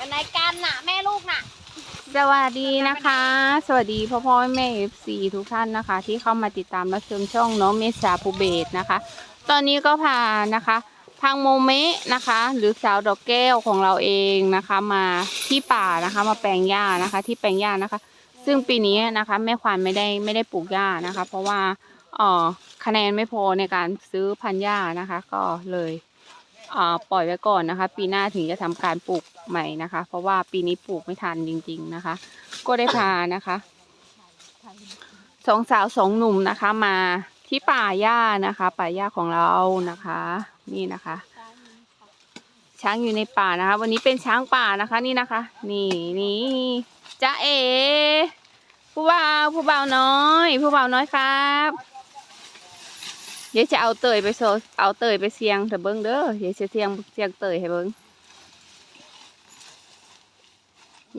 เป็นนายกันน่ะ แม่ลูกน่ะ สวัสดีนะคะ สวัสดีพ่อพ่อแม่เอฟซีทุกท่านนะคะ ที่เข้ามาติดตามรับชมช่องน้องเมษาภูเบศนะคะ ตอนนี้ก็พานะคะทางโมเมะนะคะ หรือสาวดอกแก้วของเราเองนะคะ มาที่ป่านะคะ มาแปลงหญ้านะคะ ที่แปลงหญ้านะคะ ซึ่งปีนี้นะคะ แม่ควานไม่ได้ไม่ได้ปลูกหญ้านะคะ เพราะว่าเอ่อคะแนนไม่พอในการซื้อพันหญ้านะคะ ก็เลย ปล่อยไว้ก่อนนะคะ ปีหน้าถึงจะทำการปลูกใหม่นะคะ เพราะว่าปีนี้ปลูกไม่ทันจริง ๆนะคะ ก็ได้พานะคะสองสาวสองหนุ่มนะคะ มาที่ป่าหญ้านะคะ ป่าหญ้าของเรานะคะ นี่นะคะ ช้างอยู่ในป่านะคะ วันนี้เป็นช้างป่านะคะนี่นะคะ นี่นี่จ้าเอผู้บ่าวผู้บ่าวน้อย ผู้บ่าวน้อยครับ เดี๋ยวจะเอาเตยไปโซเอาเตยไปเสียงเถอะเบิ้งเด้อเดี๋ยวจะเสียงเสียงเตยให้เบิ้ง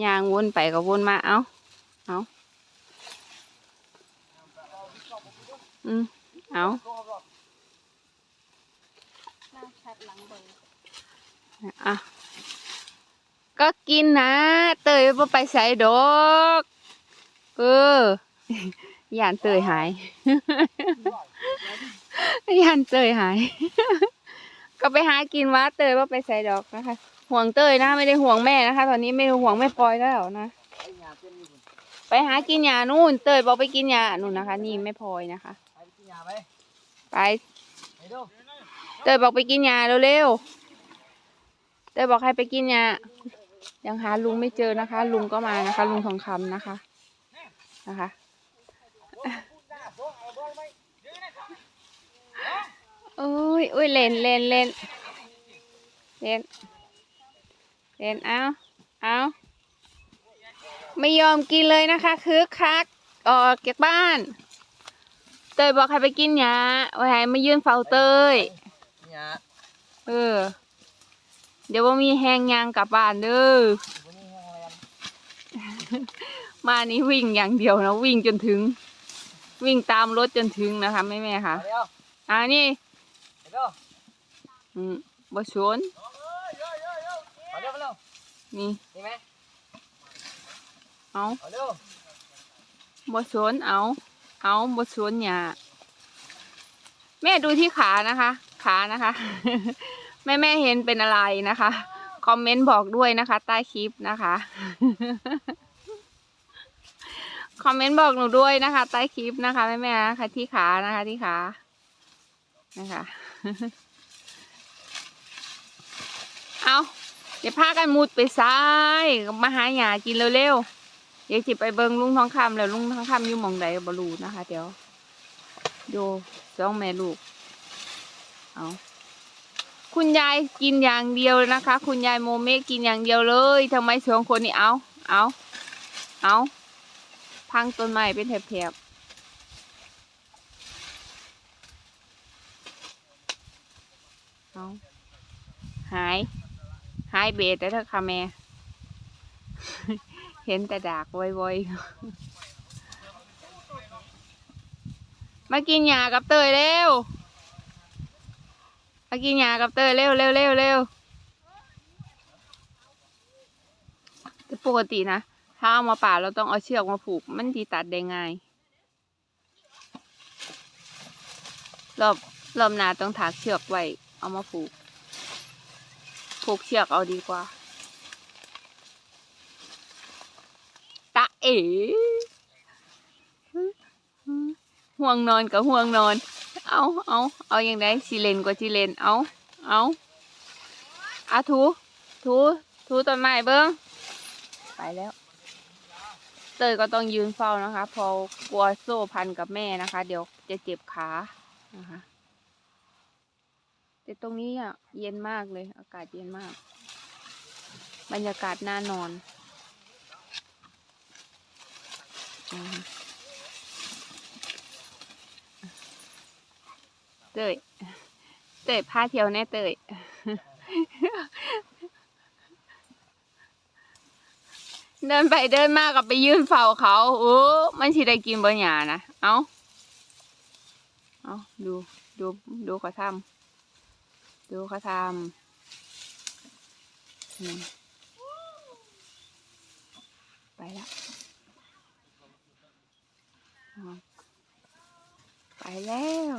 ยางวนไปก็วนมาเอาเอาอืมเอาอะก็กินนะ เตยบ่ไปใส่ดอกเออย่านเตยหาย ย่านเตยหาย ก็ไปหากินว่าเตยว่าไปใส่ดอกนะคะ ห่วงเตยนะไม่ได้ห่วงแม่นะคะ ตอนนี้ไม่ได้ห่วงแม่ปอยแล้วนะ ไปหากินยานู่น เตยบอกไปกินยานู่นนะคะ นี่ไม่พลอยนะคะไปกินยาไป เตยบอกไปกินยาเร็วๆ เตยบอกให้ไปกินยา ยังหาลุงไม่เจอนะคะ ลุงก็มานะคะ ลุงทองคำนะคะ นะคะ อ้ยโอ้ยเล่นเล่นเล่นเล่นเล่นเอาเอาไม่ยอมกินเลยนะคะคึกคักออกจากบ้าน เตยบอกให้ไปกินยาไว้ให้มายืนเฝ้าเตยยาเออ เดี๋ยวว่ามีแหงยางกลับบ้านเด้อวันนี้แห้งแรงมานี้วิ่งอย่างเดียวนะวิ่งจนถึง วิ่งตามรถจนถึงนะคะแม่แม่ๆค่ะไปเร็วอ่านี่ไปเร็ว อืมบชวนไปเร็วไปเร็วนี่นี่ไหมเอาไปเร็วบชวนเอา เอาบชวนหยาแม่ดูที่ขานะคะ ขานะคะ แม่แม่ๆเห็นเป็นอะไรนะคะ คอมเมนต์บอกด้วยนะคะ ใต้คลิปนะคะ คอมเมนต์บอกหนูด้วยนะคะ ใต้คลิปนะคะแม่แม่ๆนะคะที่ขานะคะที่ขา นะคะ เอาเดี๋ยวพากันมุดไปซ้ายมาหาหยากินเร็วๆเดี๋ยวจิไปเบิงลุงทองคำแล้วลุงทองคำอยู่มองใดบรูนะคะ เดี๋ยวดูสองแม่ลูก เอาคุณยายกินอย่างเดียวนะคะ คุณยายโมเมกินอย่างเดียวเลยทำไมสองคนนี่เอาเอาเอาพังต้นไม้เป็นแถบๆเอาหาย หายเบสแต่เธอค่ะแม่ เห็นแต่ดากไวๆมากินหญ้ากับเตยเร็ว มากินหญ้ากับเตยเร็วเร็วเร็วเร็วแต่ปกตินะ ถ้าเอามาป่าเราต้องเอาเชือกมาผูก มันดีตัดได้ง่ายรอบรอบหนาต้องถากเชือกไว้ เอามาผูก ผูกเชือกเอาดีกว่าตาเอ๋ห่วงนอนกับห่วงนอน เอาเอาเอาอย่างไดสิเลนกว่าสิเลนเอาเอาอาถูถูถูต้นไม้เบิ้งไปแล้ว เตยก็ต้องยืนเฝ้านะคะ พอกลัวโซ่พันกับแม่นะคะ เดี๋ยวจะเจ็บขานะคะ แต่ตรงนี้อะเย็นมากเลย อากาศเย็นมาก บรรยากาศน่านอนเตยเตยพาเที่ยวแน่เตยเดินไปเดินมากับไปยืนเฝ้าเขาโอ้มันสิได้กินบะหยานะ เอาเอาดู ดู ดูเขาทำ ดูเขาทำไปแล้วไปแล้ว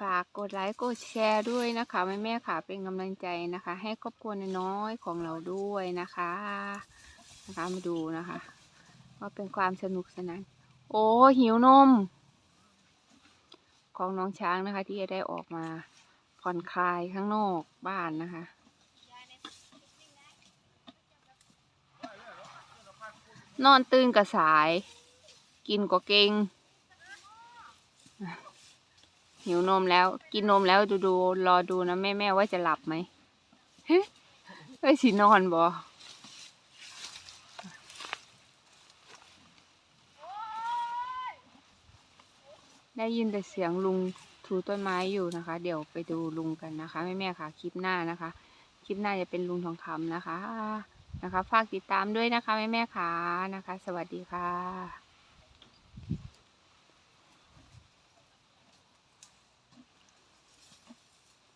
ฝากกดไลค์กดแชร์ด้วยนะคะแม่แม่ๆค่ะเป็นกำลังใจนะคะ ให้ครอบครัวน้อยๆของเราด้วยนะคะนะคะมาดูนะคะ ว่าเป็นความสนุกสนาน โอ้หิวนม ของน้องช้างนะคะ ที่จะได้ออกมาผ่อนคลายข้างนอกบ้านนะคะ นอนตื่นกับสาย กินก็เก่งหิวนมแล้ว กินนมแล้วดูดูรอดูนะแม่แม่ว่าจะหลับไหมเฮ้ยสินอนบ่ ได้ยินแต่เสียงลุงถูต้นไม้อยู่นะคะ เดี๋ยวไปดูลุงกันนะคะแม่แม่ๆค่ะคลิปหน้านะคะ คลิปหน้าจะเป็นลุงทองคำนะคะนะคะ ฝากติดตามด้วยนะคะแม่แม่ๆค่ะนะคะ สวัสดีค่ะ